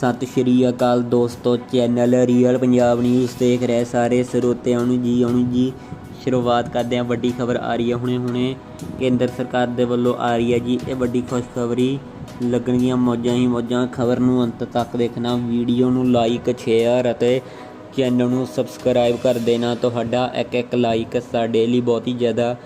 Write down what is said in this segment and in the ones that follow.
ਸਤਿ ਸ਼੍ਰੀ ਅਕਾਲ ਦੋਸਤੋ, channel real Punjab news ਦੇਖ ਰਹੇ ਸਾਰੇ ਸਰੋਤਿਆਂ ਨੂੰ ਜੀ ਆਉਣ ਜੀ, ਸ਼ੁਰੂਆਤ ਕਰਦੇ ਹਾਂ। ਵੱਡੀ ਖਬਰ ਆ ਰਹੀ ਹੈ ਹੁਣੇ ਹੁਣੇ, ਕੇਂਦਰ ਸਰਕਾਰ ਦੇ ਵੱਲੋਂ ਆ ਰਹੀ ਹੈ ਜੀ, ਇਹ ਵੱਡੀ ਖੁਸ਼ਖਬਰੀ। ਲੱਗਣਗੀਆਂ ਮੌਜਾਂ ਹੀ ਮੌਜਾਂ, ਖਬਰ ਨੂੰ ਅੰਤ ਤੱਕ ਦੇਖਣਾ, ਵੀਡੀਓ ਨੂੰ ਲਾਈਕ ਸ਼ੇਅਰ ਅਤੇ ਚੈਨਲ ਨੂੰ ਸਬਸਕ੍ਰਾਈਬ ਕਰ ਦੇਣਾ। ਤੁਹਾਡਾ ਇੱਕ ਇੱਕ ਲਾਈਕ ਸਾਡੇ ਲਈ ਬਹੁਤ ਹੀ ਜ਼ਿਆਦਾ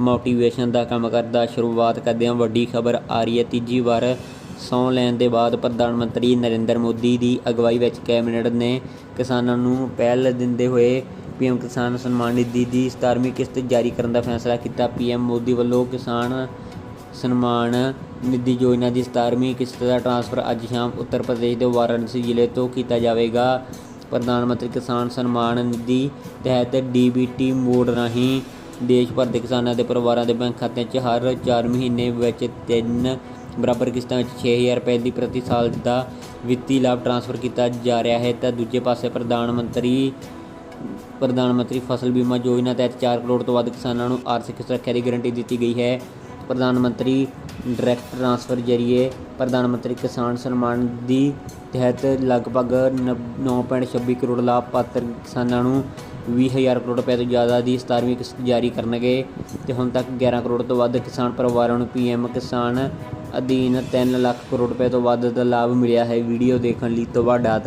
ਮੋਟੀਵੇਸ਼ਨ ਦਾ ਕੰਮ ਕਰਦਾ। ਸ਼ੁਰੂਆਤ ਕਰਦੇ ਹਾਂ, ਵੱਡੀ ਖਬਰ ਆ ਰਹੀ ਹੈ ਤੀਜੀ ਵਾਰ। ਸਹੁੰ ਲੈਣ ਦੇ ਬਾਅਦ ਪ੍ਰਧਾਨ ਮੰਤਰੀ ਨਰਿੰਦਰ ਮੋਦੀ ਦੀ ਅਗਵਾਈ ਵਿੱਚ ਕੈਬਨਿਟ ਨੇ ਕਿਸਾਨਾਂ ਨੂੰ ਪਹਿਲ ਦਿੰਦੇ ਹੋਏ ਪੀਐਮ ਕਿਸਾਨ ਸਨਮਾਨ ਨਿਧੀ ਦੀ 17ਵੀਂ ਕਿਸ਼ਤ ਜਾਰੀ ਕਰਨ ਦਾ ਫੈਸਲਾ ਕੀਤਾ। ਪੀਐਮ ਮੋਦੀ ਵੱਲੋਂ ਕਿਸਾਨ ਸਨਮਾਨ ਨਿਧੀ ਯੋਜਨਾ ਦੀ 17ਵੀਂ ਕਿਸ਼ਤ ਦਾ ਟ੍ਰਾਂਸਫਰ ਅੱਜ ਸ਼ਾਮ ਉੱਤਰ ਪ੍ਰਦੇਸ਼ ਦੇ ਵਾਰਾਣਸੀ ਜ਼ਿਲ੍ਹੇ ਤੋਂ ਕੀਤਾ ਜਾਵੇਗਾ। ਪ੍ਰਧਾਨ ਮੰਤਰੀ ਕਿਸਾਨ ਸਨਮਾਨ ਨਿਧੀ ਤਹਿਤ ਡੀਬੀਟੀ ਮੋਡ ਰਾਹੀਂ ਦੇਸ਼ ਭਰ ਦੇ ਕਿਸਾਨਾਂ ਦੇ ਪਰਿਵਾਰਾਂ ਦੇ ਬੈਂਕ ਖਾਤਿਆਂ 'ਚ ਹਰ 4 ਮਹੀਨੇ ਵਿੱਚ ਤਿੰਨ ਬਰਾਬਰ ਕਿਸ਼ਤਾਂ ਵਿੱਚ 6000 ਰੁਪਏ ਦੀ ਪ੍ਰਤੀ ਸਾਲ ਦਾ ਵਿੱਤੀ ਲਾਭ ਟ੍ਰਾਂਸਫਰ ਕੀਤਾ ਜਾ ਰਿਹਾ ਹੈ। ਤਾਂ ਦੂਜੇ ਪਾਸੇ ਪ੍ਰਧਾਨ ਮੰਤਰੀ ਪ੍ਰਧਾਨ ਮੰਤਰੀ ਫਸਲ ਬੀਮਾ ਯੋਜਨਾ ਤਹਿਤ 4 ਕਰੋੜ ਤੋਂ ਵੱਧ ਕਿਸਾਨਾਂ ਨੂੰ ਆਰਥਿਕ ਸੁਰੱਖਿਆ ਦੀ ਗਾਰੰਟੀ ਦਿੱਤੀ ਗਈ ਹੈ। ਪ੍ਰਧਾਨ ਮੰਤਰੀ ਡਾਇਰੈਕਟ ਟ੍ਰਾਂਸਫਰ ਜਰੀਏ ਪ੍ਰਧਾਨ ਮੰਤਰੀ ਕਿਸਾਨ ਸਨਮਾਨ ਦੀ ਤਹਿਤ ਲਗਭਗ ਨ- 9.26 ਕਰੋੜ ਲਾਭਪਾਤਰ ਕਿਸਾਨਾਂ ਨੂੰ 20000 ਕਰੋੜ ਰੁਪਏ ਤੋਂ ਜ਼ਿਆਦਾ ਦੀ 17ਵੀਂ ਕਿਸ਼ਤ ਜਾਰੀ ਕਰਨਗੇ। ਤੇ ਹੁਣ ਤੱਕ 11 ਕਰੋੜ ਤੋਂ ਵੱਧ ਕਿਸਾਨ ਪਰਿਵਾਰਾਂ ਨੂੰ ਪੀਐਮ ਕਿਸਾਨ ਅਧੀਨ 3 ਲੱਖ ਕਰੋੜ ਰੁਪਏ ਤੋਂ ਵੱਧ ਦਾ ਲਾਭ ਮਿਲਿਆ ਹੈ। ਵੀਡੀਓ ਦੇਖਣ ਲਈ ਤੁਹਾਡਾ ਧੰਨ-